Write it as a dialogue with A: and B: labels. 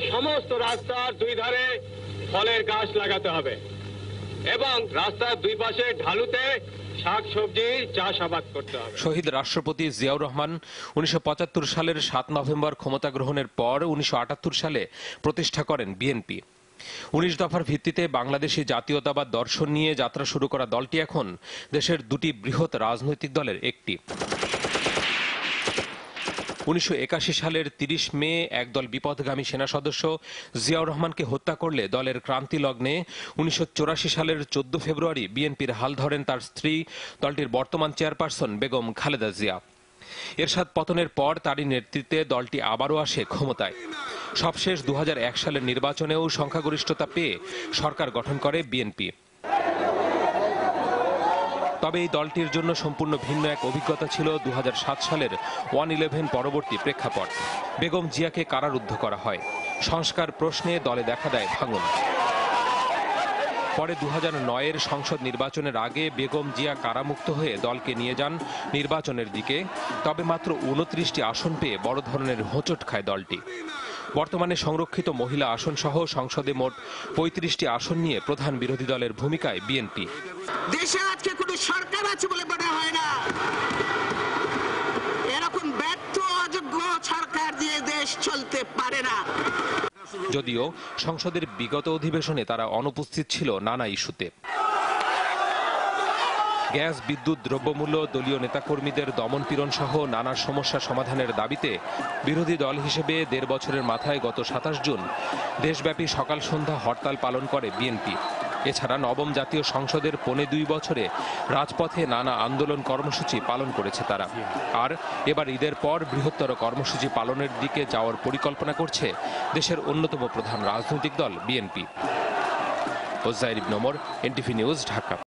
A: সমস্ত রাস্তার দুই ধারে ফলের গাছ লাগাতে হবে। এবং রাস্তার দুই পাশে ঢালুতে
B: শহীদ রাষ্ট্রপতি জিয়াউর রহমান উনিশশো পঁচাত্তর সালের সাত নভেম্বর ক্ষমতা গ্রহণের পর উনিশশো আটাত্তর সালে প্রতিষ্ঠা করেন বিএনপি। উনিশ দফার ভিত্তিতে বাংলাদেশি জাতীয়তাবাদ দর্শন নিয়ে যাত্রা শুরু করা দলটি এখন দেশের দুটি বৃহৎ রাজনৈতিক দলের একটি। উনিশশো একাশি সালের তিরিশ মে একদল বিপদগামী সেনা সদস্য জিয়াউর রহমানকে হত্যা করলে দলের ক্রান্তি লগ্নে উনিশশো চুরাশি সালের চোদ্দ ফেব্রুয়ারি বিএনপির হাল ধরেন তার স্ত্রী, দলটির বর্তমান চেয়ারপারসন বেগম খালেদা জিয়া। এরশাদ পতনের পর তারই নেতৃত্বে দলটি আবারও আসে ক্ষমতায়। সবশেষ দু হাজার এক সালের নির্বাচনেও সংখ্যাগরিষ্ঠতা পেয়ে সরকার গঠন করে বিএনপি। তবে এই দলটির জন্য সম্পূর্ণ ভিন্ন এক অভিজ্ঞতা ছিল দু হাজার সাত সালের ওয়ান ইলেভেন পরবর্তী প্রেক্ষাপট। বেগম জিয়াকে কারারুদ্ধ করা হয়। সংস্কার প্রশ্নে দলে দেখা দেয় ভাঙন। পরে দু হাজার নয়ের সংসদ নির্বাচনের আগে বেগম জিয়া কারামুক্ত হয়ে দলকে নিয়ে যান নির্বাচনের দিকে। তবে মাত্র উনত্রিশটি আসন পেয়ে বড় ধরনের হোঁচট খায় দলটি। বর্তমানে সংরক্ষিত মহিলা আসন সহ সংসদে মোট পঁয়ত্রিশটি আসন নিয়ে প্রধান বিরোধী দলের ভূমিকায় বিএনপি।
C: দেশে আজকে কোনো সরকার আছে বলে মনে হয় না। এরকম ব্যর্থ অযোগ্য সরকার দিয়ে দেশ চলতে পারে না।
B: যদিও সংসদের বিগত অধিবেশনে তারা অনুপস্থিত ছিল নানা ইস্যুতে। গ্যাস, বিদ্যুৎ, দ্রব্যমূল্য, দলীয় নেতাকর্মীদের দমনপীড়ন সহ নানা সমস্যা সমাধানের দাবিতে বিরোধী দল হিসেবে দেড় বছরের মাথায় গত সাতাশ জুন দেশব্যাপী সকাল সন্ধ্যা হরতাল পালন করে বিএনপি। এছাড়া নবম জাতীয় সংসদের পৌনে দুই বছরে রাজপথে নানা আন্দোলন কর্মসূচি পালন করেছে তারা। আর এবার ঈদের পর বৃহত্তর কর্মসূচি পালনের দিকে যাওয়ার পরিকল্পনা করছে দেশের অন্যতম প্রধান রাজনৈতিক দল বিএনপি। ওজাইর ইবনমর এনটিভি নিউজ, ঢাকা।